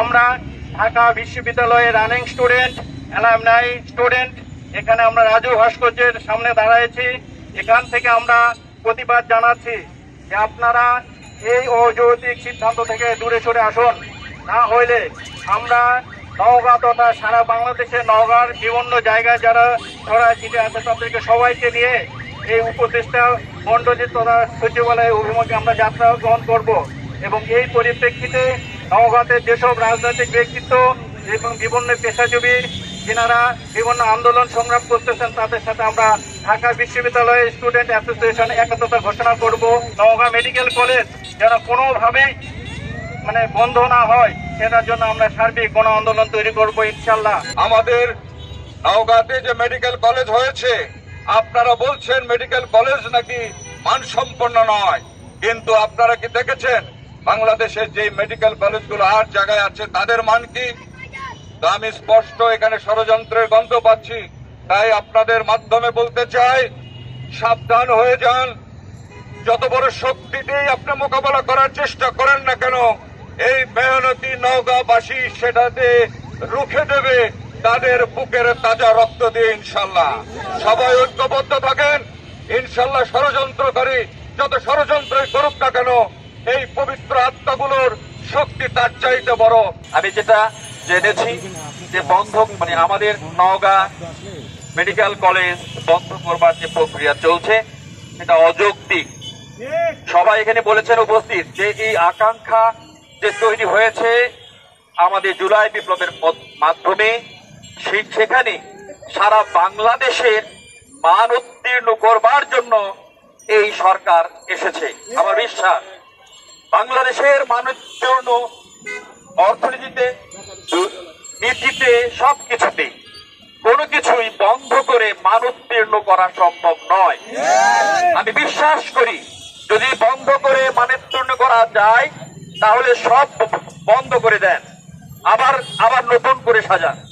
আমরা ঢাকা বিশ্ববিদ্যালয়ের running student alumni student এখানে আমরা রাজু ভাস্কর্যের সামনে দাঁড়াইছি এখান থেকে আমরা প্রতিবাদ জানাচ্ছি যে আপনারা এই অযৌক্তিক সিদ্ধান্ত থেকে দূরে সরে আসুন। না হইলে আমরা নওগাঁ তথা সারা বাংলাদেশে নওগাঁর বিভিন্ন জায়গায় যারা ছড়ায় ছিটে আছে তাদেরকে সবাইকে নিয়ে এই উপদেষ্টা মন্ডলী তথা সচিবালয়ের অভিমুখে আমরা যাত্রা গ্রহণ করব এবং এই পরিপ্রেক্ষিতে নওগাঁতে যেসব রাজনৈতিক ব্যক্তিত্ব এবং বিভিন্ন পেশাজীবী, যেনারা বিভিন্ন আন্দোলন সংগ্রাম করতেছেন, তাদের সাথে আমরা ঢাকা বিশ্ববিদ্যালয়ের স্টুডেন্ট অ্যাসোসিয়েশন একত্রতা ঘোষণা করব। নওগাঁ মেডিকেল কলেজ যেন কোনোভাবেই মানে বন্ধ না হয়, সেটার জন্য আমরা সার্বিক গণ আন্দোলন তৈরি করব ইনশাল্লাহ আমাদের নওগাঁতে যে মেডিকেল কলেজ হয়েছে, আপনারা বলছেন মেডিকেল কলেজ নাকি মানসম্পন্ন নয়, কিন্তু আপনারা কি দেখেছেন? বাংলাদেশের যে মেডিকেল কলেজগুলো আর জায়গায় আছে, তাদের মান কি? তো আমি স্পষ্ট এখানে ষড়যন্ত্রের গন্ধ পাচ্ছি। তাই আপনাদের মাধ্যমে বলতে চাই, সাবধান হয়ে যান। যত বড় শক্তি দিয়ে আপনি মোকাবেলা করার চেষ্টা করেন না কেন, এই মেহনতি নওগাঁবাসী সেটাতে রুখে দেবে তাদের বুকের তাজা রক্ত দিয়ে ইনশাল্লাহ। সবাই ঐক্যবদ্ধ থাকেন। ইনশাল্লাহ ষড়যন্ত্রকারী যত ষড়যন্ত্রই করুক না কেন এই পবিত্র আত্মাগুলোর শক্তি তার চাইতে বড়। আমি যেটা জেনেছি যে বন্ধ মানে আমাদের নওগাঁ মেডিকেল কলেজ বন্ধ করবার যে প্রক্রিয়া চলছে, সেটা অযৌক্তিক। সবাই এখানে বলেছেন উপস্থিত যে এই আকাঙ্ক্ষা যে তৈরি হয়েছে আমাদের জুলাই বিপ্লবের মাধ্যমে সেখানে সারা বাংলাদেশের মান উত্তীর্ণ করবার জন্য এই সরকার এসেছে। আমার বিশ্বাস বাংলাদেশের মানুষ জন্য অর্থনীতিতে নীতিতে সব কিছুতে কোনো কিছুই বন্ধ করে মান উত্তীর্ণ করা সম্ভব নয়। আমি বিশ্বাস করি, যদি বন্ধ করে মানোত্তীর্ণ করা যায়, তাহলে সব বন্ধ করে দেন। আবার আবার নতুন করে সাজান।